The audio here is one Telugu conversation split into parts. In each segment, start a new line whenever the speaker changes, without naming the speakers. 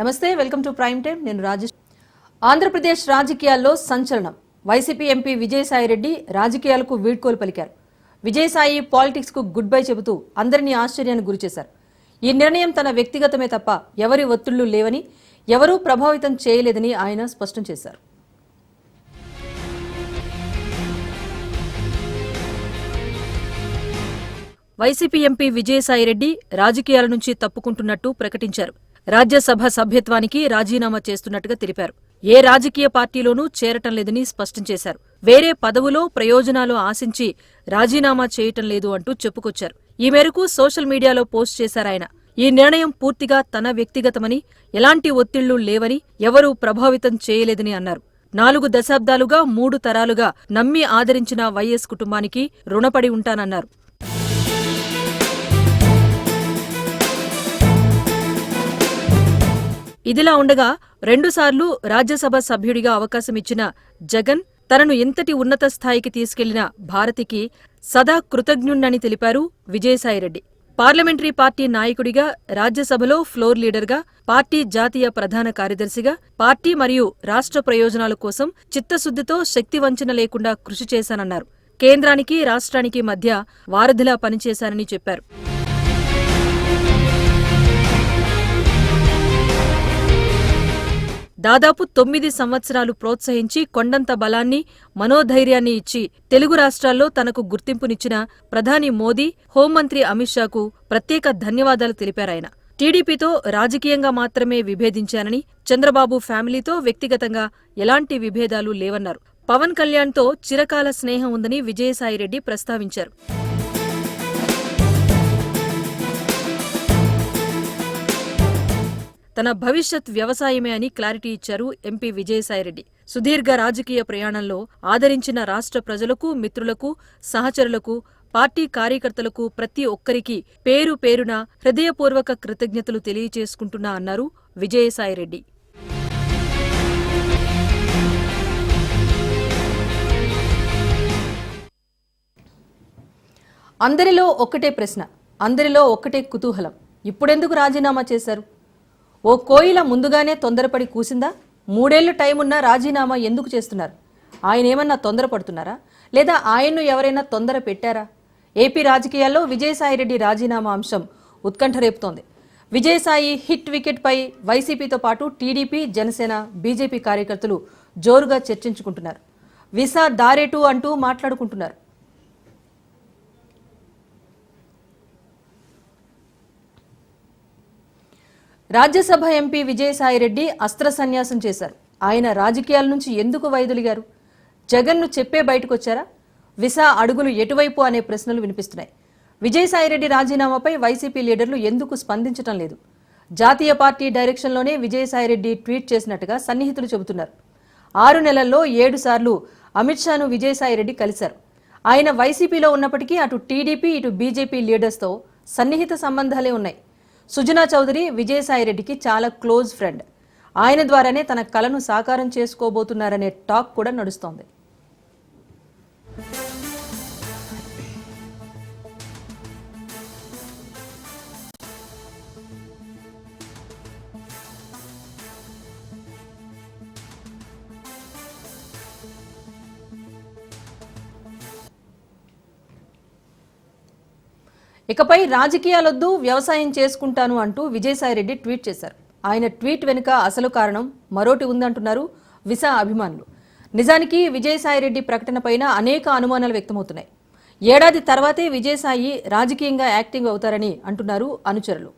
నమస్తే వెల్కమ్ టు ప్రైమ్ టైం నేను రాజేష్. ఆంధ్రప్రదేశ్ రాజకీయాల్లో సంచలనం. వైసీపీ ఎంపీ విజయసాయిరెడ్డి రాజకీయాలకు వీడ్కోలు పలికారు. విజయసాయి పాలిటిక్స్కు గుడ్ బై చెబుతూ అందరినీ ఆశ్చర్యానికి గురిచేశారు ఈ నిర్ణయం తన వ్యక్తిగతమే తప్ప ఎవరి ఒత్తిళ్ళు లేవని ఎవరూ ప్రభావితం చేయలేదని ఆయన స్పష్టం చేశారు. వైసీపీ ఎంపీ విజయసాయిరెడ్డి రాజకీయాల నుంచి తప్పుకుంటున్నట్టు ప్రకటించారు. రాజ్యసభ సభ్యత్వానికి రాజీనామా చేస్తున్నట్టుగా తెలిపారు. ఏ రాజకీయ పార్టీలోనూ చేరటం లేదని స్పష్టం చేశారు. వేరే పదవులో ప్రయోజనాలు ఆశించి రాజీనామా చేయటం లేదు అంటూ చెప్పుకొచ్చారు. ఈ మేరకు సోషల్ మీడియాలో పోస్ట్ చేశారాయన ఈ నిర్ణయం పూర్తిగా తన వ్యక్తిగతమని ఎలాంటి ఒత్తిళ్ళు లేవని ఎవరూ ప్రభావితం చేయలేదని అన్నారు. నాలుగు దశాబ్దాలుగా మూడు తరాలుగా నమ్మి ఆదరించిన వైఎస్ కుటుంబానికి రుణపడి ఉంటానన్నారు. ఇదిలా ఉండగా రెండుసార్లు రాజ్యసభ సభ్యుడిగా అవకాశమిచ్చిన జగన్ తనను ఎంతటి ఉన్నత స్థాయికి తీసుకెళ్ళిన భారతికి సదా కృతజ్ఞుణ్ణని తెలిపారు విజయసాయిరెడ్డి. పార్లమెంటరీ పార్టీ నాయకుడిగా రాజ్యసభలో ఫ్లోర్ లీడర్గా పార్టీ జాతీయ ప్రధాన కార్యదర్శిగా పార్టీ మరియు రాష్ట్ర ప్రయోజనాల కోసం చిత్తశుద్ధితో శక్తివంచన లేకుండా కృషి చేశానన్నారు. కేంద్రానికి రాష్ట్రానికి మధ్య వారధిలా పనిచేశానని చెప్పారు. దాదాపు తొమ్మిది సంవత్సరాలు ప్రోత్సహించి కొండంత బలాన్ని మనోధైర్యాన్ని ఇచ్చి తెలుగు రాష్ట్రాల్లో తనకు గుర్తింపునిచ్చిన ప్రధాని మోదీ హోంమంత్రి అమిత్ షాకు ప్రత్యేక ధన్యవాదాలు తెలిపారాయన. టీడీపీతో రాజకీయంగా మాత్రమే విభేదించానని చంద్రబాబు ఫ్యామిలీతో వ్యక్తిగతంగా ఎలాంటి విభేదాలు లేవన్నారు. పవన్ కళ్యాణ్తో చిరకాల స్నేహం ఉందని విజయసాయిరెడ్డి ప్రస్తావించారు. తన భవిష్యత్ వ్యవసాయమే అని క్లారిటీ ఇచ్చారు ఎంపీ విజయసాయిరెడ్డి. సుదీర్ఘ రాజకీయ ప్రయాణంలో ఆదరించిన రాష్ట్ర ప్రజలకు మిత్రులకు సహచరులకు పార్టీ కార్యకర్తలకు ప్రతి ఒక్కరికి పేరు పేరున హృదయపూర్వక కృతజ్ఞతలు తెలియచేసుకుంటున్నా అన్నారు విజయసాయిరెడ్డి. అందరిలో ఒక్కటే ప్రశ్న అందరిలో ఒక్కటే కుతూహలం. ఇప్పుడెందుకు రాజీనామా చేశారు? ఓ కోయిల ముందుగానే తొందరపడి కూసిందా? మూడేళ్ళు టైం ఉన్నా రాజీనామా ఎందుకు చేస్తున్నారు? ఆయన ఏమన్నా తొందరపడుతున్నారా? లేదా ఆయన్ను ఎవరైనా తొందర పెట్టారా? ఏపీ రాజకీయాల్లో విజయసాయిరెడ్డి రాజీనామా అంశం ఉత్కంఠ రేపుతోంది. విజయసాయి హిట్ వికెట్పై వైసీపీతో పాటు టీడీపీ జనసేన బీజేపీ కార్యకర్తలు జోరుగా చర్చించుకుంటున్నారు. విసా దారేటు అంటూ మాట్లాడుకుంటున్నారు. రాజ్యసభ ఎంపీ విజయసాయిరెడ్డి అస్త్ర సన్యాసం చేశారు. ఆయన రాజకీయాల నుంచి ఎందుకు వైదొలిగారు? జగన్ను చెప్పే బయటకొచ్చారా? విసా అడుగులు ఎటువైపు అనే ప్రశ్నలు వినిపిస్తున్నాయి. విజయసాయిరెడ్డి రాజీనామాపై వైసీపీ లీడర్లు ఎందుకు స్పందించటం లేదు? జాతీయ పార్టీ డైరెక్షన్లోనే విజయసాయిరెడ్డి ట్వీట్ చేసినట్టుగా సన్నిహితులు చెబుతున్నారు. ఆరు నెలల్లో ఏడు సార్లు అమిత్ షాను విజయసాయిరెడ్డి కలిశారు. ఆయన వైసీపీలో ఉన్నప్పటికీ అటు టీడీపీ ఇటు బీజేపీ లీడర్స్తో సన్నిహిత సంబంధాలే ఉన్నాయి. సుజనా చౌదరి విజయసాయిరెడ్డికి చాలా క్లోజ్ ఫ్రెండ్. ఆయన ద్వారానే తన కలను సాకారం చేసుకోబోతున్నారనే టాక్ కూడా నడుస్తోంది. ఇకపై రాజకీయాలొద్దు వ్యవసాయం చేసుకుంటాను అంటూ విజయసాయిరెడ్డి ట్వీట్ చేశారు. ఆయన ట్వీట్ వెనుక అసలు కారణం మరోటి ఉందంటున్నారు విసా అభిమానులు. నిజానికి విజయసాయిరెడ్డి ప్రకటనపైన అనేక అనుమానాలు వ్యక్తమవుతున్నాయి. ఏడాది తర్వాతే విజయసాయి రాజకీయంగా యాక్టివ్ అవుతారని అంటున్నారు అనుచరులు.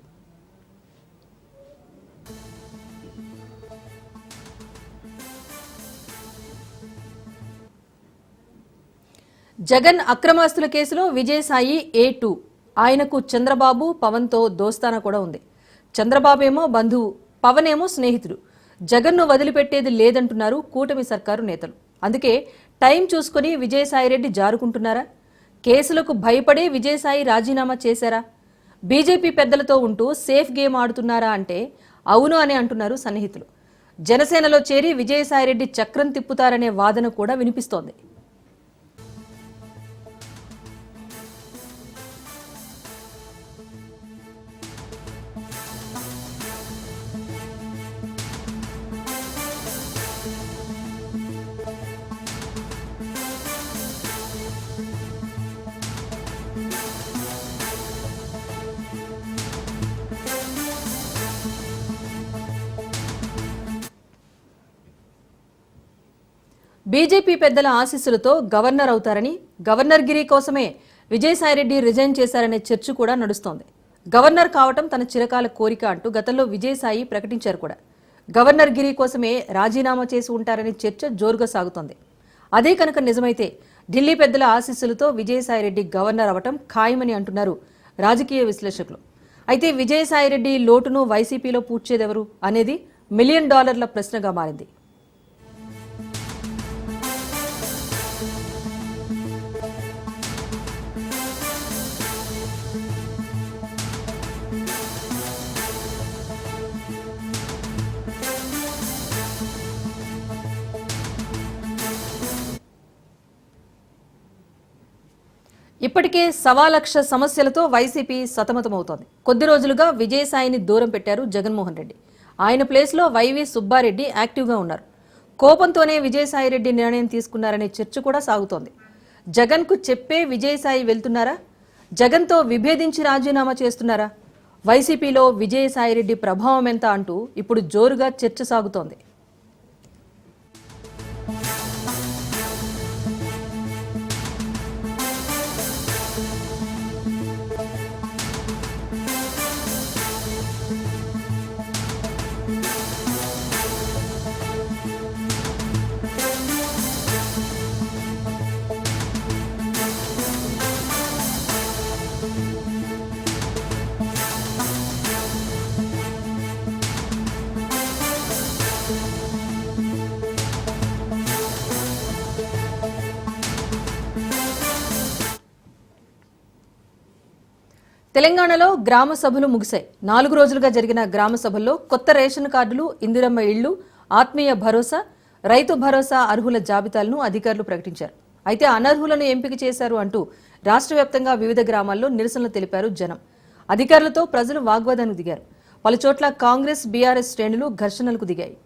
జగన్ అక్రమాస్తుల కేసులో విజయసాయి ఏ టూ ఆయనకు చంద్రబాబు పవన్తో దోస్తానా కూడా ఉంది. చంద్రబాబు ఏమో బంధువు పవన్ ఏమో స్నేహితుడు. జగన్ను వదిలిపెట్టేది లేదంటున్నారు కూటమి సర్కారు నేతలు. అందుకే టైం చూసుకుని విజయసాయిరెడ్డి జారుకుంటున్నారా? కేసులకు భయపడే విజయసాయి రాజీనామా చేశారా? బీజేపీ పెద్దలతో ఉంటూ సేఫ్ గేమ్ ఆడుతున్నారా అంటే అవును అని అంటున్నారు సన్నిహితులు. జనసేనలో చేరి విజయసాయిరెడ్డి చక్రం తిప్పుతారనే వాదన కూడా వినిపిస్తోంది. బీజేపీ పెద్దల ఆశీస్సులతో గవర్నర్ అవుతారని గవర్నర్ గిరి కోసమే విజయసాయిరెడ్డి రిజైన్ చేశారనే చర్చ కూడా నడుస్తోంది. గవర్నర్ కావటం తన చిరకాల కోరిక అంటూ గతంలో విజయసాయి ప్రకటించారు కూడా. గవర్నర్ గిరి కోసమే రాజీనామా చేసి ఉంటారనే చర్చ జోరుగా సాగుతోంది. అదే కనుక నిజమైతే ఢిల్లీ పెద్దల ఆశీస్సులతో విజయసాయిరెడ్డి గవర్నర్ అవటం ఖాయమని అంటున్నారు రాజకీయ విశ్లేషకులు. అయితే విజయసాయిరెడ్డి లోటును వైసీపీలో పూడ్చేదెవరు అనేది మిలియన్ డాలర్ల ప్రశ్నగా మారింది. ఇప్పటికే సవా లక్ష సమస్యలతో వైసీపీ సతమతమవుతోంది. కొద్ది రోజులుగా విజయసాయిని దూరం పెట్టారు జగన్మోహన్ రెడ్డి. ఆయన ప్లేస్లో వైవి సుబ్బారెడ్డి యాక్టివ్గా ఉన్నారు. కోపంతోనే విజయసాయిరెడ్డి నిర్ణయం తీసుకున్నారనే చర్చ కూడా సాగుతోంది. జగన్కు చెప్పే విజయసాయి వెళ్తున్నారా? జగన్తో విభేదించి రాజీనామా చేస్తున్నారా? వైసీపీలో విజయసాయిరెడ్డి ప్రభావం ఎంత అంటూ ఇప్పుడు జోరుగా చర్చ సాగుతోంది. తెలంగాణలో గ్రామ సభలు ముగిశాయి. నాలుగు రోజులుగా జరిగిన గ్రామ సభల్లో కొత్త రేషన్ కార్డులు ఇందిరమ్మ ఇళ్ళు ఆత్మీయ భరోసా రైతు భరోసా అర్హుల జాబితాలను అధికారులు ప్రకటించారు. అయితే అనర్హులను ఎంపిక చేశారు అంటూ రాష్ట్ర వ్యాప్తంగా వివిధ గ్రామాల్లో నిరసనలు తెలిపారు జనం. అధికారులతో ప్రజలు వాగ్వాదానికి దిగారు. పలుచోట్ల కాంగ్రెస్ బీఆర్ఎస్ శ్రేణులు ఘర్షణలకు దిగాయి.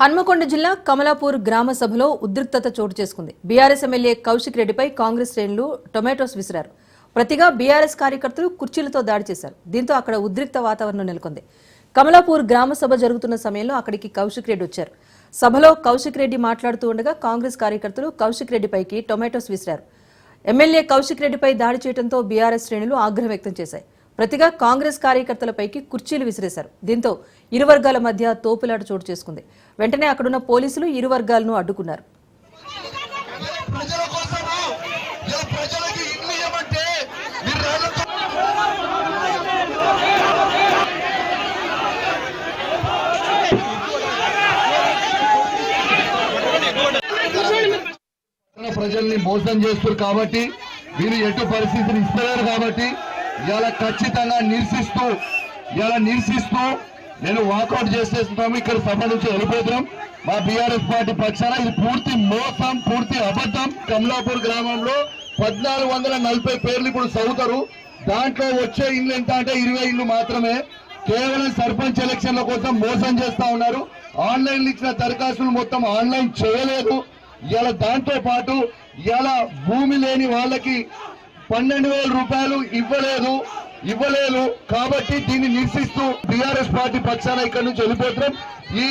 హన్మకొండ జిల్లా కమలాపూర్ గ్రామ సభలో ఉద్రిక్తత చోటు చేసుకుంది. బీఆర్ఎస్ ఎమ్మెల్యే కౌశిక్ రెడ్డిపై కాంగ్రెస్ శ్రేణులు టొమాటోస్ విసిరారు. ప్రతిగా బీఆర్ఎస్ కార్యకర్తలు కుర్చీలతో దాడి చేశారు. దీంతో అక్కడ ఉద్రిక్త వాతావరణం నెలకొంది. కమలాపూర్ గ్రామ సభ జరుగుతున్న సమయంలో అక్కడికి కౌశిక్ రెడ్డి వచ్చారు. సభలో కౌశిక్ రెడ్డి మాట్లాడుతూ ఉండగా కాంగ్రెస్ కార్యకర్తలు కౌశిక్ రెడ్డిపైకి టొమాటోస్ విసిరారు. ఎమ్మెల్యే కౌశిక్ రెడ్డిపై దాడి చేయడంతో బీఆర్ఎస్ శ్రేణులు ఆగ్రహం వ్యక్తం చేశాయి. ప్రతిగా కాంగ్రెస్ కార్యకర్తలపైకి కుర్చీలు విసిరేశారు. దీంతో ఇరు వర్గాల మధ్య తోపులాట చోటు చేసుకుంది. వెంటనే అక్కడున్న పోలీసులు ఇరు వర్గాలను అడ్డుకున్నారు
ప్రజల కోసము ఇలా ప్రజలకి ఇల్లు ఇవ్వమంటే మీరు రాళ్ళతో పట్టణ ప్రజల్ని మోసం చేస్తున్నారు కాబట్టి వీరు ఎటు పరిస్థితిని ఇస్తున్నారు కాబట్టి ఇలా ఖచ్చితంగా నిరసిస్తూ ఇలా నిరసిస్తూ నేను వాకౌట్ చేసేస్తున్నాము ఇక్కడ సభ నుంచి వెళ్ళిపోతున్నాం. మా బీఆర్ఎస్ పార్టీ పక్షాన ఇది పూర్తి మోసం పూర్తి అబద్ధం. కమలాపూర్ గ్రామంలో పద్నాలుగు వందల నలభై పేర్లు ఇప్పుడు చదువుతారు. దాంట్లో వచ్చే ఇల్లు ఎంత అంటే ఇరవై ఇల్లు మాత్రమే. కేవలం సర్పంచ్ ఎలక్షన్ల కోసం మోసం చేస్తా ఉన్నారు. ఆన్లైన్ ఇచ్చిన దరఖాస్తులు మొత్తం ఆన్లైన్ చేయలేదు. ఇలా దాంతో పాటు ఇలా భూమి లేని వాళ్ళకి పన్నెండు వేల రూపాయలు ఇవ్వలేదు ఇవ్వలేదు కాబట్టి దీన్ని నిరసిస్తూ బీఆర్ఎస్ పార్టీ పక్షాన ఇక్కడ నుంచి వెళ్ళిపోతున్నాం. ఈ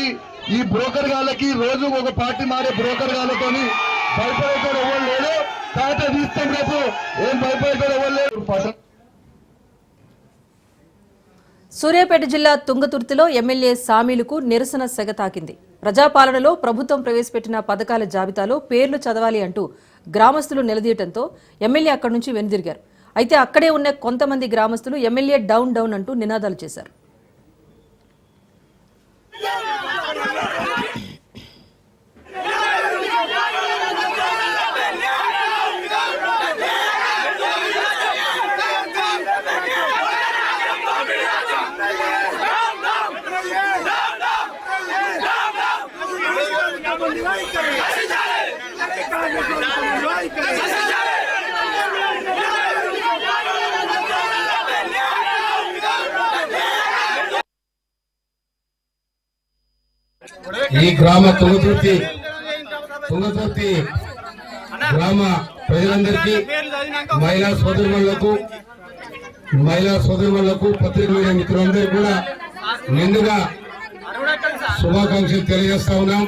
ఈ బ్రోకర్ గాళ్ళకి రోజు ఒక పార్టీ మారే బ్రోకర్ గాళ్ళతోని భయపడేటోడు ఎవరు లేడు. తాట తీస్తాం రేపు ఏం భయపడేటోడు ఎవరు లేడు.
సూర్యాపేట జిల్లా తుంగతుర్తిలో ఎమ్మెల్యే సామీలకు నిరసన సెగ తాకింది ప్రజాపాలనలో ప్రభుత్వం ప్రవేశపెట్టిన పథకాల జాబితాలో పేర్లు చదవాలి అంటూ గ్రామస్తులు నిలదీయటంతో ఎమ్మెల్యే అక్కడి నుంచి వెనుదిరిగారు. అయితే అక్కడే ఉన్న కొంతమంది గ్రామస్తులు ఎమ్మెల్యే డౌన్ డౌన్ అంటూ నినాదాలు చేశారు.
ఈ గ్రామ తుంగతుర్తి తుంగతుర్తి గ్రామ ప్రజలందరికీ మహిళా సోదరులకు మహిళా సోదరులకు పత్రిక మీడియా మిత్రులందరికీ కూడా నిండుగా శుభాకాంక్షలు తెలియజేస్తా ఉన్నాం.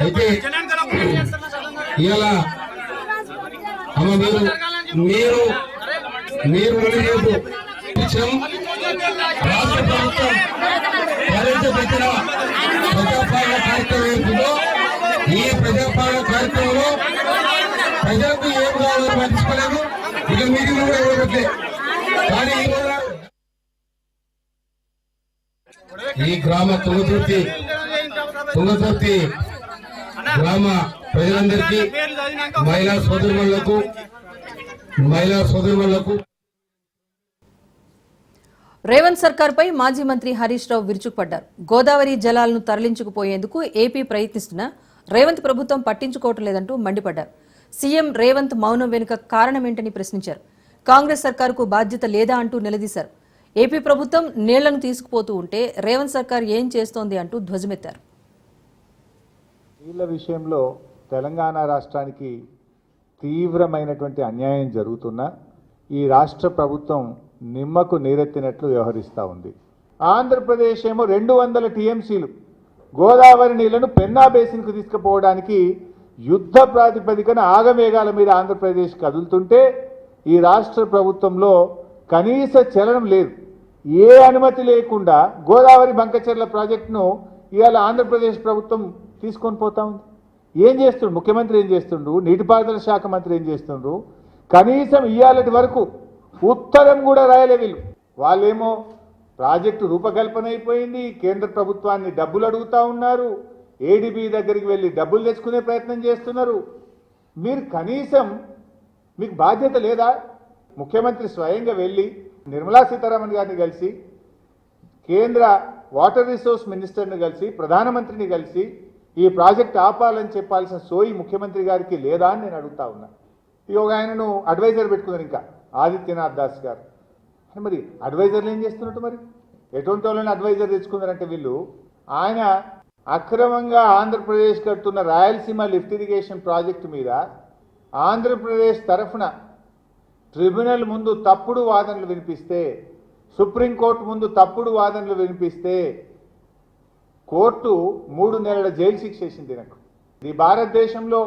అయితే ఇలా అమ్మ మీరు మీరు మీరు ఉండలేదు రాష్ట్ర ప్రభుత్వం ప్రవేశపెట్టిన ప్రజాపాలన కార్యక్రమం ఈ ప్రజాపాలన కార్యక్రమంలో ప్రజలకు ఏం కావాలో పట్టించుకోలేదు ఇక మీటింగ్ కూడా ఇవ్వబట్టే కానీ ఈ గ్రామ తుంగతుర్తి తుంగతుర్తి గ్రామ ప్రజలందరికీ మహిళా సోదరులకు మహిళా సోదరులకు.
రేవంత్ సర్కార్పై మాజీ మంత్రి హరీష్ రావు విరుచుకుపడ్డారు. గోదావరి జలాలను తరలించుకుపోయేందుకు ఏపీ ప్రయత్నిస్తున్నా రేవంత్ ప్రభుత్వం పట్టించుకోవటం లేదంటూ మండిపడ్డారు. సీఎం రేవంత్ మౌనం వెనుక కారణమేంటని ప్రశ్నించారు. కాంగ్రెస్ సర్కారుకు బాధ్యత లేదా అంటూ నిలదీశారు. ఏపీ ప్రభుత్వం నీళ్ళను తీసుకుపోతూ ఉంటే రేవంత్ సర్కార్ ఏం చేస్తోంది అంటూ ధ్వజమెత్తారు.
నీళ్ళ విషయంలో తెలంగాణ రాష్ట్రానికి తీవ్రమైనటువంటి అన్యాయం జరుగుతున్నా ఈ రాష్ట్ర ప్రభుత్వం నిమ్మకు నీరెత్తినట్లు వ్యవహరిస్తూ ఉంది. ఆంధ్రప్రదేశ్ ఏమో రెండు వందల టీఎంసీలు గోదావరి నీళ్ళను పెన్నా బేసిన్కు తీసుకుపోవడానికి యుద్ధ ప్రాతిపదికన ఆగమేఘాల మీద ఆంధ్రప్రదేశ్ కదులుతుంటే ఈ రాష్ట్ర ప్రభుత్వంలో కనీస చలనం లేదు. ఏ అనుమతి లేకుండా గోదావరి బంకచెర్ల ప్రాజెక్టును ఇవాళ ఆంధ్రప్రదేశ్ ప్రభుత్వం తీసుకొని పోతా ఉంది. ఏం చేస్తుండ్రు ముఖ్యమంత్రి ఏం చేస్తుండ్రు నీటిపారుదల శాఖ మంత్రి ఏం చేస్తుండ్రు కనీసం ఇయ్యాలటి వరకు ఉత్తరం కూడా రాయలే వీళ్ళు. వాళ్ళేమో ప్రాజెక్టు రూపకల్పన అయిపోయింది కేంద్ర ప్రభుత్వాన్ని డబ్బులు అడుగుతా ఉన్నారు ఏడీబీ దగ్గరికి వెళ్ళి డబ్బులు తెచ్చుకునే ప్రయత్నం చేస్తున్నారు. మీరు కనీసం మీకు బాధ్యత లేదా? ముఖ్యమంత్రి స్వయంగా వెళ్ళి నిర్మలా సీతారామన్ గారిని కలిసి కేంద్ర వాటర్ రిసోర్స్ మినిస్టర్ని కలిసి ప్రధానమంత్రిని కలిసి ఈ ప్రాజెక్ట్ ఆపాలని చెప్పాల్సిన సోయి ముఖ్యమంత్రి గారికి లేదా అని నేను అడుగుతా ఉన్నా. ఈ ఒక ఆయనను అడ్వైజర్ పెట్టుకున్నారు ఇంకా ఆదిత్యనాథ్ దాస్ గారు. మరి అడ్వైజర్లు ఏం చేస్తున్నట్టు మరి? ఎటువంటి వాళ్ళని అడ్వైజర్ తెచ్చుకున్నారంటే వీళ్ళు ఆయన అక్రమంగా ఆంధ్రప్రదేశ్ కడుతున్న రాయలసీమ లిఫ్ట్ ఇరిగేషన్ ప్రాజెక్టు మీద ఆంధ్రప్రదేశ్ తరఫున ట్రిబ్యునల్ ముందు తప్పుడు వాదనలు వినిపిస్తే సుప్రీంకోర్టు ముందు తప్పుడు వాదనలు వినిపిస్తే కోర్టు మూడు నెలల జైలు శిక్ష వేసింది నాకు ఈ భారతదేశంలో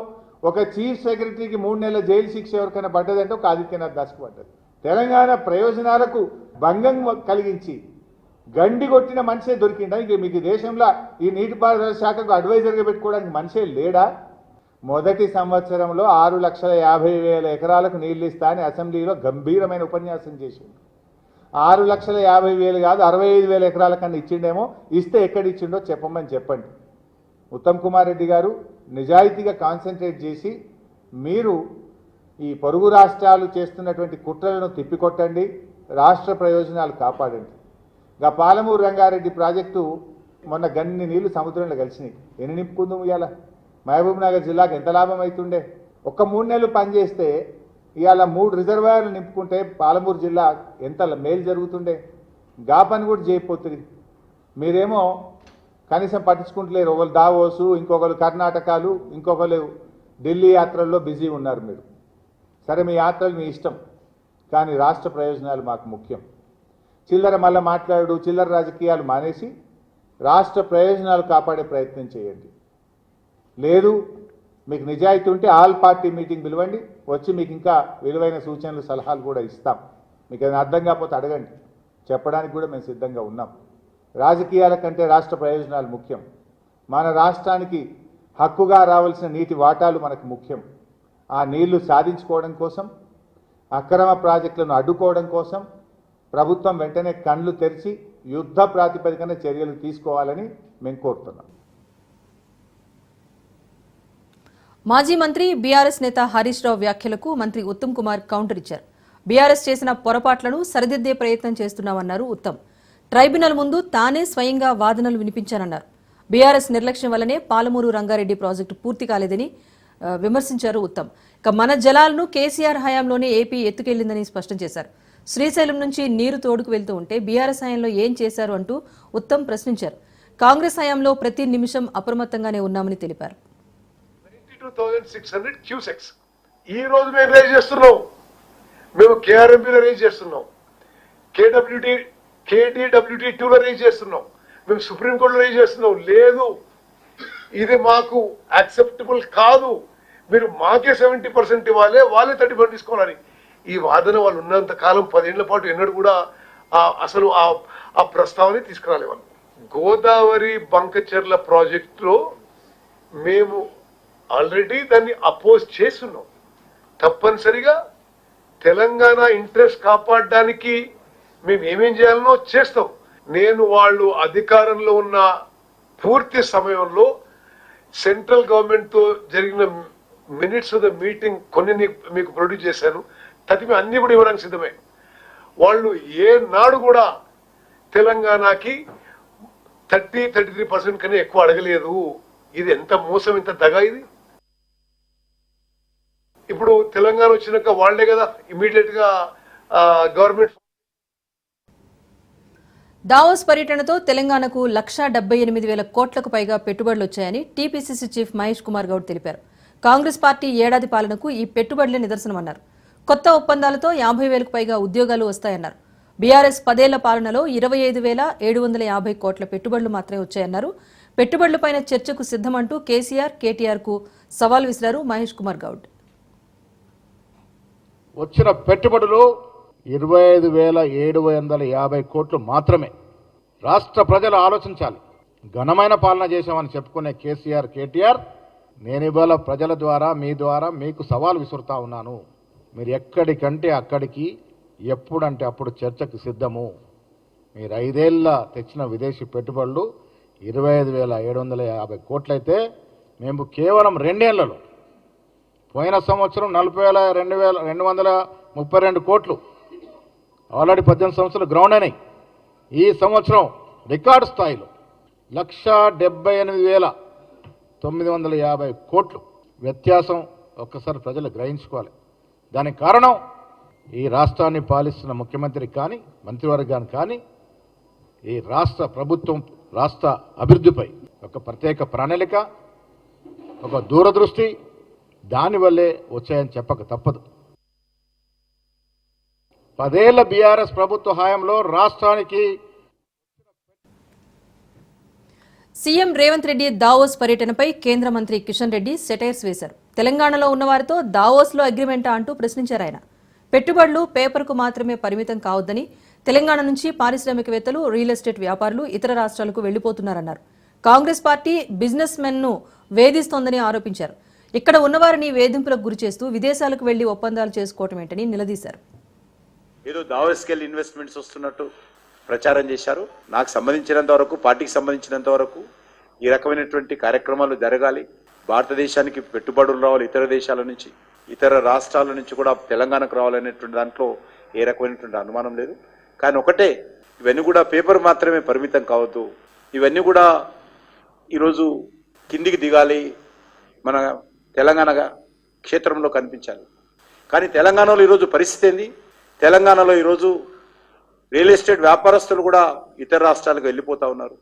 ఒక చీఫ్ సెక్రటరీకి మూడు నెలల జైలు శిక్ష ఎవరికైనా పడ్డదంటే ఒక ఆదిత్యనాథ్ దాస్కు పడ్డది. తెలంగాణ ప్రయోజనాలకు భంగం కలిగించి గండి కొట్టిన మనిషే దొరికిందా ఇంక మీకు దేశంలో ఈ నీటిపారుదల శాఖకు అడ్వైజర్గా పెట్టుకోవడానికి మనిషే లేడా? మొదటి సంవత్సరంలో ఆరు లక్షల యాభై వేల ఎకరాలకు నీళ్ళు ఇస్తా అని అసెంబ్లీలో గంభీరమైన ఉపన్యాసం చేసింది ఆరు లక్షల యాభై వేలు కాదు అరవై ఐదు వేల ఎకరాల కన్నా ఇచ్చిండేమో ఇస్తే ఎక్కడ ఇచ్చిండో చెప్పమని చెప్పండి. ఉత్తమ్ కుమార్ రెడ్డి గారు నిజాయితీగా కాన్సన్ట్రేట్ చేసి మీరు ఈ పొరుగు రాష్ట్రాలు చేస్తున్నటువంటి కుట్రలను తిప్పికొట్టండి రాష్ట్ర ప్రయోజనాలు కాపాడండి. గా పాలమూరు రంగారెడ్డి ప్రాజెక్టు మొన్న గన్ని నీళ్ళు సముద్రంలో కలిసినాయి. ఎన్ని నింపుకుందాం ఇవాళ మహబూబ్ నగర్ జిల్లాకు ఎంత లాభం అవుతుండే ఒక్క మూడు నెలలు పనిచేస్తే ఇవాళ మూడు రిజర్వాయర్లు నింపుకుంటే పాలమూరు జిల్లా ఎంత మేలు జరుగుతుండే? గా పని కూడా చేయకపోతుంది. మీరేమో కనీసం పట్టించుకుంటలేరు. ఒకరు దావోసు ఇంకొకరు కర్ణాటకాలు ఇంకొకరు ఢిల్లీ యాత్రల్లో బిజీ ఉన్నారు మీరు. సరే మీ యాత్రలు మీ ఇష్టం. కానీ రాష్ట్ర ప్రయోజనాలు మాకు ముఖ్యం. చిల్లర మళ్ళీ మాట్లాడు చిల్లర రాజకీయాలు మానేసి రాష్ట్ర ప్రయోజనాలు కాపాడే ప్రయత్నం చేయండి. లేదు మీకు నిజాయితీ ఉంటే ఆల్ పార్టీ మీటింగ్ పిలవండి వచ్చి మీకు ఇంకా విలువైన సూచనలు సలహాలు కూడా ఇస్తాం. మీకు ఏదైనా అర్థం కాకపోతే అడగండి. చెప్పడానికి కూడా మేము సిద్ధంగా ఉన్నాం. రాజకీయాల కంటే రాష్ట్ర ప్రయోజనాలు ముఖ్యం. మన రాష్ట్రానికి హక్కుగా రావాల్సిన నీటి వాటాలు మనకు ముఖ్యం. ఆ నీళ్ళు సాధించుకోవడం కోసం అక్రమ ప్రాజెక్టులను అడ్డుకోవడం కోసం ప్రభుత్వం వెంటనే కళ్ళు తెరిచి యుద్ధ ప్రాతిపదికన చర్యలు తీసుకోవాలని మేము కోరుతున్నాం.
మాజీ మంత్రి బీఆర్ఎస్ నేత హరీష్ రావు వ్యాఖ్యలకు మంత్రి ఉత్తమ్ కుమార్ కౌంటర్ ఇచ్చారు. బీఆర్ఎస్ చేసిన పొరపాట్లను సరిదిద్దే ప్రయత్నం చేస్తున్నామన్నారు ఉత్తమ్. ట్రైబ్యునల్ ముందు తానే స్వయంగా వాదనలు వినిపించానన్నారు. బీఆర్ఎస్ నిర్లక్ష్యం వల్లనే పాలమూరు రంగారెడ్డి ప్రాజెక్టు పూర్తి కాలేదని విమర్శించారు ఉత్తమ్. ఇక మన జలాలను కేసీఆర్ హయాంలోనే ఏపీ ఎత్తుకెళ్ళిందని స్పష్టం చేశారు. శ్రీశైలం నుంచి నీరు తోడుకు వెళ్తూ ఉంటే బీఆర్ఎస్ హయాంలో ఏం చేశారు అంటూ ఉత్తమ్ ప్రశ్నించారు. కాంగ్రెస్ హయాంలో ప్రతి నిమిషం అప్రమత్తంగానే ఉన్నామని తెలిపారు.
Two thousand six hundred cusecs ఈ రోజు మేము రేజ్ చేస్తున్నాం. మేము కేఆర్ఎంపీలో రేజ్ చేస్తున్నాం. కేడబ్ల్యూటీ కేడీడబ్ల్యూటీ టూలో రేజ్ చేస్తున్నాం. మేము సుప్రీంకోర్టులో రేజ్ చేస్తున్నాం. లేదు. ఇది మాకు యాక్సెప్టబుల్ కాదు. మీరు మాకే సెవెంటీ పర్సెంట్ ఇవ్వాలి. వాళ్ళే థర్టీ పర్సెంట్ తీసుకోవాలని. ఈ వాదన వాళ్ళు ఉన్నంత కాలం పదేళ్ళ పాటు ఎన్నడూ కూడా అసలు ఆ ఆ ప్రస్తావన తీసుకురాలే వాళ్ళు. గోదావరి బంకచెర్ల ప్రాజెక్టులో మేము ఆల్రెడీ దాన్ని అపోజ్ చేస్తున్నాం. తప్పనిసరిగా తెలంగాణ ఇంట్రెస్ట్ కాపాడడానికి మేము ఏమేం చేయాలనో చేస్తాం. నేను వాళ్ళు అధికారంలో ఉన్న పూర్తి సమయంలో సెంట్రల్ గవర్నమెంట్తో జరిగిన మినిట్స్ ఆఫ్ ద మీటింగ్ కొన్ని మీకు ప్రొడ్యూస్ చేశాను. తదిమి అన్ని కూడా ఇవ్వడానికి సిద్ధమే. వాళ్ళు ఏ నాడు కూడా తెలంగాణకి థర్టీ థర్టీ త్రీ పర్సెంట్ కన్నా ఎక్కువ అడగలేదు. ఇది ఎంత మోసం ఇంత దగా ఇది? ఇప్పుడు తెలంగాణ వచ్చినాక వాళ్ళే కదా ఇమీడియట్గా గవర్నమెంట్
దావోస్ పర్యటనతో తెలంగాణకు లక్షా డెబ్బై ఎనిమిది వేల కోట్లకు పైగా పెట్టుబడులు వచ్చాయని టీపీసీసీ చీఫ్ మహేష్ కుమార్ గౌడ్ తెలిపారు. కాంగ్రెస్ పార్టీ ఏడాది పాలనకు ఈ పెట్టుబడులే నిదర్శనమన్నారు. కొత్త ఒప్పందాలతో యాభై వేలకు పైగా ఉద్యోగాలు వస్తాయన్నారు. బీఆర్ఎస్ పదేళ్ళ పాలనలో ఇరవై ఐదు వేల ఏడు వందల యాభై కోట్ల పెట్టుబడులు మాత్రమే వచ్చాయన్నారు. పెట్టుబడులపైన చర్చకు సిద్ధమంటూ కేసీఆర్ కేటీఆర్కు సవాల్ విసిరారు మహేష్ కుమార్ గౌడ్.
వచ్చిన పెట్టుబడులు ఇరవై ఐదు వేల ఏడు వందల యాభై కోట్లు మాత్రమే. రాష్ట్ర ప్రజలు ఆలోచించాలి. ఘనమైన పాలన చేశామని చెప్పుకునే కేసీఆర్ కేటీఆర్ నేను ఇవాళ ప్రజల ద్వారా మీ ద్వారా మీకు సవాల్ విసురుతా ఉన్నాను. మీరు ఎక్కడికంటే అక్కడికి ఎప్పుడంటే అప్పుడు చర్చకు సిద్ధము. మీరు ఐదేళ్ళ తెచ్చిన విదేశీ పెట్టుబడులు ఇరవై ఐదు వేల ఏడు వందల యాభై కోట్లయితే మేము కేవలం రెండేళ్ళలో పోయిన సంవత్సరం నలభై వేల రెండు వేల రెండు వందల ముప్పై రెండు కోట్లు. ఆల్రెడీ పద్దెనిమిది సంవత్సరాలు గ్రౌండ్ అయినాయి. ఈ సంవత్సరం రికార్డు స్థాయిలో లక్ష డెబ్బై ఎనిమిది వేల తొమ్మిది వందల యాభై కోట్లు. వ్యత్యాసం ఒక్కసారి ప్రజలు గ్రహించుకోవాలి. దానికి కారణం ఈ రాష్ట్రాన్ని పాలిస్తున్న ముఖ్యమంత్రి కానీ మంత్రివర్గాన్ని కానీ ఈ రాష్ట్ర ప్రభుత్వం రాష్ట్ర అభివృద్ధిపై ఒక ప్రత్యేక ప్రణాళిక ఒక దూరదృష్టి దానివల్లే వచ్చాయని చెప్పక తప్పదు. పదేళ్ళ బీఆర్ఎస్ ప్రభుత్వ హయాంలో రాష్ట్రానికి
సీఎం రేవంత్ రెడ్డి దావోస్ పర్యటనపై కేంద్ర మంత్రి కిషన్ రెడ్డి సెటైర్స్ వేశారు. తెలంగాణలో ఉన్నవారితో దావోస్లో అగ్రిమెంటా అంటూ ప్రశ్నించారు ఆయన. పెట్టుబడులు పేపర్కు మాత్రమే పరిమితం కావద్దని తెలంగాణ నుంచి పారిశ్రామికవేత్తలు రియల్ ఎస్టేట్ వ్యాపారులు ఇతర రాష్ట్రాలకు వెళ్ళిపోతున్నారన్నారు కాంగ్రెస్ పార్టీ బిజినెస్ మెన్ను వేధిస్తోందని ఆరోపించారు. ఇక్కడ ఉన్నవారిని వేధింపులకు గురిచేస్తూ విదేశాలకు వెళ్ళి ఒప్పందాలు చేసుకోవటం ఏంటని నిలదీశారు.
ఏదో దావస్కెల్ ఇన్వెస్ట్మెంట్స్ వస్తున్నట్టు ప్రచారం చేశారు. నాకు సంబంధించినంత వరకు పార్టీకి సంబంధించినంత వరకు ఈ రకమైనటువంటి కార్యక్రమాలు జరగాలి. భారతదేశానికి పెట్టుబడులు రావాలి ఇతర దేశాల నుంచి ఇతర రాష్ట్రాల నుంచి కూడా తెలంగాణకు రావాలనేటువంటి దాంట్లో ఏ రకమైనటువంటి అనుమానం లేదు. కానీ ఒకటే ఇవన్నీ కూడా పేపర్ మాత్రమే పరిమితం కావద్దు. ఇవన్నీ కూడా ఈరోజు కిందికి దిగాలి. మన తెలంగాణగా క్షేత్రంలో కనిపించాలి. కానీ తెలంగాణలో ఈరోజు పరిస్థితి ఏంది? తెలంగాణలో ఈరోజు రియల్ ఎస్టేట్ వ్యాపారస్తులు కూడా ఇతర రాష్ట్రాలకు వెళ్ళిపోతా ఉన్నారు.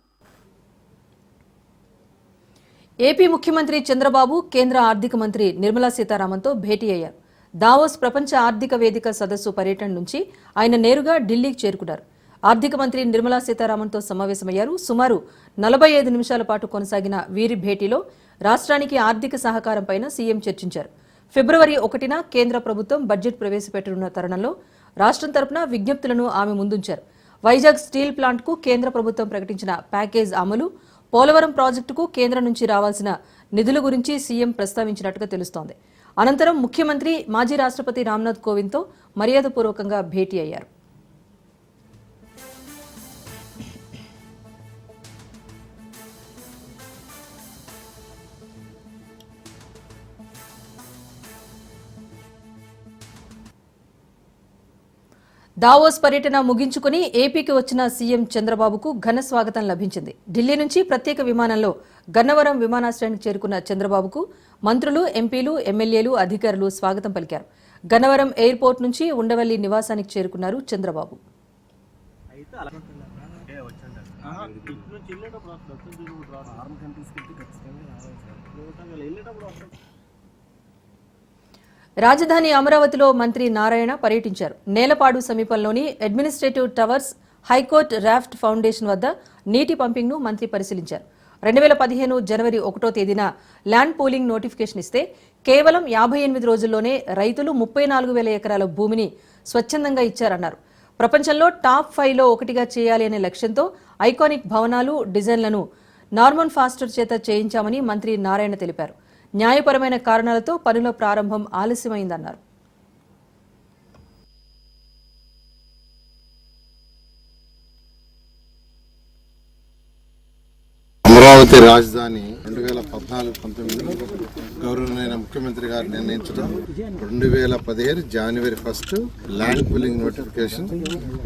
ఏపీ ముఖ్యమంత్రి చంద్రబాబు కేంద్ర ఆర్థిక మంత్రి నిర్మలా సీతారామన్తో భేటీ అయ్యారు. దావోస్ ప్రపంచ ఆర్థిక వేదిక సదస్సు పర్యటన నుంచి ఆయన నేరుగా ఢిల్లీకి చేరుకున్నారు. ఆర్థిక మంత్రి నిర్మలా సీతారామన్తో సమావేశమయ్యారు. సుమారు నలభై ఐదు నిమిషాల పాటు కొనసాగిన వీరి భేటీలో రాష్ట్రానికి ఆర్థిక సహకారంపైన సీఎం చర్చించారు. ఫిబ్రవరి ఒకటిన కేంద్ర ప్రభుత్వం బడ్జెట్ ప్రవేశపెట్టనున్న తరుణంలో రాష్ట్రం తరపున విజ్ఞప్తులను ఆమె ముందుంచారు. వైజాగ్ స్టీల్ ప్లాంట్కు కేంద్ర ప్రభుత్వం ప్రకటించిన ప్యాకేజ్ అమలు పోలవరం ప్రాజెక్టుకు కేంద్రం నుంచి రావాల్సిన నిధుల గురించి సీఎం ప్రస్తావించినట్టుగా తెలుస్తోంది. అనంతరం ముఖ్యమంత్రి మాజీ రాష్ట్రపతి రామ్నాథ్ కోవింద్తో మర్యాదపూర్వకంగా భేటీ అయ్యారు. దావోస్ పర్యటన ముగించుకుని ఏపీకి వచ్చిన సీఎం చంద్రబాబుకు ఘన స్వాగతం లభించింది. ఢిల్లీ నుంచి ప్రత్యేక విమానంలో గన్నవరం విమానాశ్రయానికి చేరుకున్న చంద్రబాబుకు మంత్రులు ఎంపీలు ఎమ్మెల్యేలు అధికారులు స్వాగతం పలికారు. గన్నవరం ఎయిర్పోర్ట్ నుంచి ఉండవల్లి నివాసానికి చేరుకున్నారు చంద్రబాబు. రాజధాని అమరావతిలో మంత్రి నారాయణ పర్యటించారు. నేలపాడు సమీపంలోని administrative towers high court raft foundation వద్ద నీటి పంపింగ్ను మంత్రి పరిశీలించారు. రెండు వేల పదిహేను జనవరి ఒకటో తేదీన ల్యాండ్ పూలింగ్ నోటిఫికేషన్ ఇస్తే కేవలం యాభై ఎనిమిది రోజుల్లోనే రైతులు ముప్పై నాలుగు వేల ఎకరాల భూమిని స్వచ్ఛందంగా ఇచ్చారన్నారు. ప్రపంచంలో టాప్ ఫైవ్లో ఒకటిగా చేయాలి అనే లక్ష్యంతో ఐకానిక్ భవనాలు డిజైన్లను నార్మన్ ఫాస్టర్ చేత చేయించామని మంత్రి నారాయణ తెలిపారు. న్యాయపరమైన కారణాలతో పనుల ప్రారంభం ఆలస్యమైందన్నారు.
అమరావతి రాజధాని రెండు వేల పద్నాలుగు పంతొమ్మిది గౌరవనీయ ముఖ్యమంత్రి గారు నిర్ణయించడం. రెండు వేల పదిహేను జనవరి ఫస్ట్ ల్యాండ్ పూలింగ్ నోటిఫికేషన్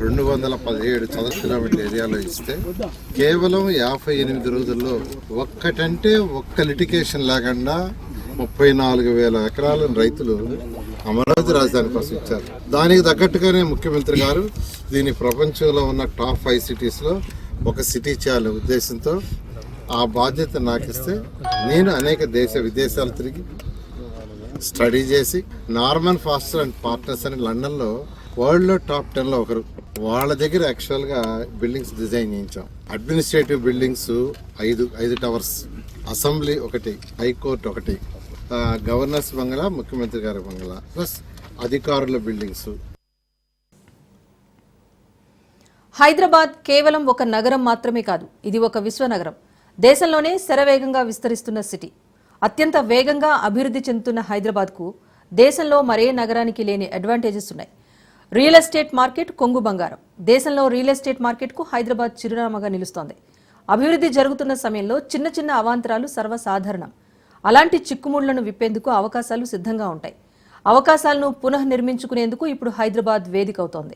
రెండు వందల పదిహేడు చదరపు కిలోమీటర్ ఏరియాలో ఇస్తే కేవలం యాభై ఎనిమిది రోజుల్లో ఒక్కటంటే ఒక్క లిటికేషన్ లేకుండా ముప్పై నాలుగు వేల ఎకరాలను రైతులు అమరావతి రాజధాని కోసం ఇచ్చారు. దానికి తగ్గట్టుగానే ముఖ్యమంత్రి గారు దీన్ని ప్రపంచంలో ఉన్న టాప్ ఫైవ్ సిటీస్లో ఒక సిటీ చేయాలనే ఉద్దేశంతో ఆ బాధ్యత నాకు ఇస్తే నేను అనేక దేశ విదేశాలు తిరిగి స్టడీ చేసి నార్మన్ ఫాస్టర్ అండ్ పార్ట్నర్స్ అని లండన్లో వరల్డ్లో టాప్ టెన్లో ఒకరు. వాళ్ళ దగ్గర యాక్చువల్గా బిల్డింగ్స్ డిజైన్ చేయించాం. అడ్మినిస్ట్రేటివ్ బిల్డింగ్స్ ఐదు ఐదు టవర్స్. అసెంబ్లీ ఒకటి హైకోర్టు ఒకటి. గవర్నర్స్ బంగ్లా ముఖ్యమంత్రి గారి బంగ్లా ప్లస్ అధికారుల బిల్డింగ్స్.
హైదరాబాద్ కేవలం ఒక నగరం మాత్రమే కాదు ఇది ఒక విశ్వనగరం. దేశంలోనే శరవేగంగా విస్తరిస్తున్న సిటీ. అత్యంత వేగంగా అభివృద్ధి చెందుతున్న హైదరాబాద్కు దేశంలో మరే నగరానికి లేని అడ్వాంటేజెస్ ఉన్నాయి. రియల్ ఎస్టేట్ మార్కెట్ కొంగు బంగారం. దేశంలో రియల్ ఎస్టేట్ మార్కెట్కు హైదరాబాద్ చిరునామాగా నిలుస్తోంది. అభివృద్ధి జరుగుతున్న సమయంలో చిన్న చిన్న అవాంతరాలు సర్వసాధారణం. అలాంటి చిక్కుముళ్ళను విప్పేందుకు అవకాశాలు సిద్ధంగా ఉంటాయి. అవకాశాలను పునః నిర్మించుకునేందుకు ఇప్పుడు హైదరాబాద్ వేదిక అవుతోంది.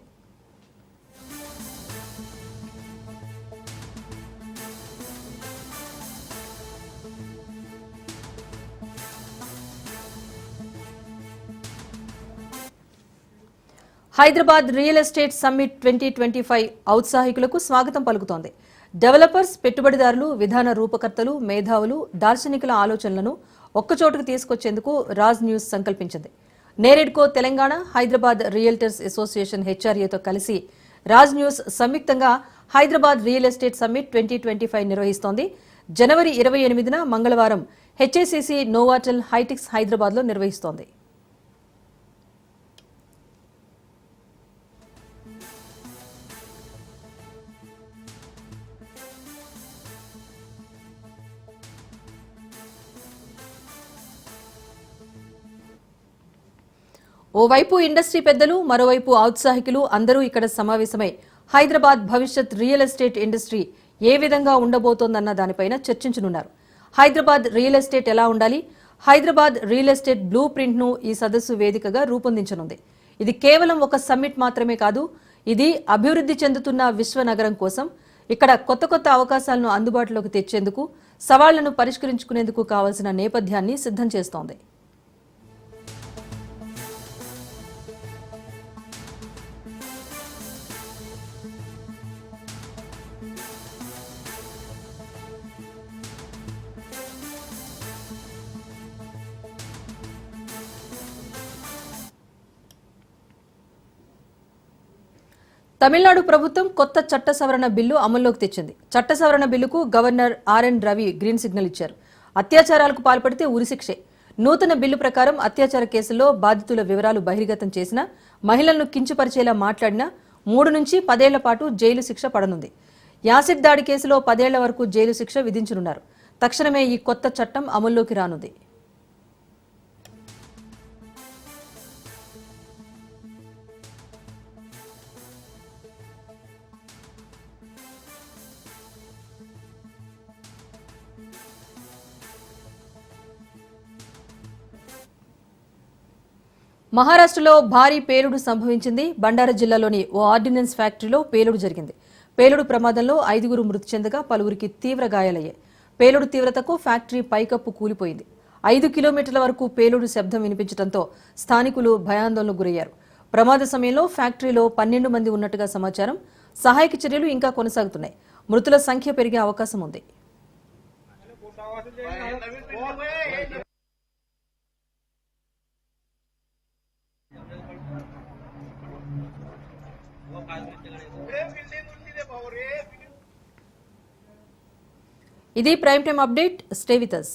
Hyderabad real estate summit twenty twenty five ఔత్సాహికులకు స్వాగతం పలుకుతోంది. డెవలపర్స్ పెట్టుబడిదారులు విధాన రూపకర్తలు మేధావులు దార్శనికుల ఆలోచనలను ఒక్కచోటుకు తీసుకొచ్చేందుకు Raj news సంకల్పించింది. NAREDCO Telangana Hyderabad realtors association హెచ్ఆర్ఏతో కలిసి రాజ్ న్యూస్ సంయుక్తంగా Hyderabad real estate summit twenty twenty five నిర్వహిస్తోంది. జనవరి ఇరవై ఎనిమిదిన మంగళవారం హెచ్ఏసీసీ నోవాటెల్ హైటెక్స్ హైదరాబాద్లో నిర్వహిస్తోంది. ఓవైపు ఇండస్ట్రీ పెద్దలు మరోవైపు ఔత్సాహికులు అందరూ ఇక్కడ సమావేశమై హైదరాబాద్ భవిష్యత్ రియల్ ఎస్టేట్ ఇండస్ట్రీ ఏ విధంగా ఉండబోతోందన్న దానిపైన చర్చించనున్నారు. హైదరాబాద్ రియల్ ఎస్టేట్ ఎలా ఉండాలి? హైదరాబాద్ రియల్ ఎస్టేట్ బ్లూ ప్రింట్ను ఈ సదస్సు వేదికగా రూపొందించనుంది. ఇది కేవలం ఒక సమ్మిట్ మాత్రమే కాదు ఇది అభివృద్ధి చెందుతున్న విశ్వ నగరం కోసం ఇక్కడ కొత్త కొత్త అవకాశాలను అందుబాటులోకి తెచ్చేందుకు సవాళ్ళను పరిష్కరించుకునేందుకు కావాల్సిన నేపథ్యాన్ని సిద్ధం చేస్తోంది. తమిళనాడు ప్రభుత్వం కొత్త చట్ట సవరణ బిల్లు అమల్లోకి తెచ్చింది. చట్ట సవరణ బిల్లుకు governor RN Ravi green signal ఇచ్చారు. అత్యాచారాలకు పాల్పడితే ఉరిశిక్షే నూతన బిల్లు ప్రకారం అత్యాచార కేసుల్లో బాధితుల వివరాలు బహిర్గతం చేసినా మహిళలను కించపరిచేలా మాట్లాడినా మూడు నుంచి పదేళ్ళ పాటు జైలు శిక్ష పడనుంది. యాసిడ్ దాడి కేసులో పదేళ్ళ వరకు జైలు శిక్ష విధించనున్నారు. తక్షణమే ఈ కొత్త చట్టం అమల్లోకి రానుంది. మహారాష్ట్రలో భారీ పేలుడు సంభవించింది. బండారా జిల్లాలోని ఓ ఆర్డినెన్స్ ఫ్యాక్టరీలో పేలుడు జరిగింది. పేలుడు ప్రమాదంలో ఐదుగురు మృతి చెందగా పలువురికి తీవ్ర గాయాలయ్యాయి. పేలుడు తీవ్రతకు ఫ్యాక్టరీ పైకప్పు కూలిపోయింది. ఐదు కిలోమీటర్ల వరకు పేలుడు శబ్దం వినిపించడంతో స్థానికులు భయాందోళనకు గురయ్యారు. ప్రమాద సమయంలో ఫ్యాక్టరీలో పన్నెండు మంది ఉన్నట్టుగా సమాచారం. సహాయక చర్యలు ఇంకా కొనసాగుతున్నాయి. మృతుల సంఖ్య పెరిగే అవకాశం ఉంది. ఇది prime time update. Stay with us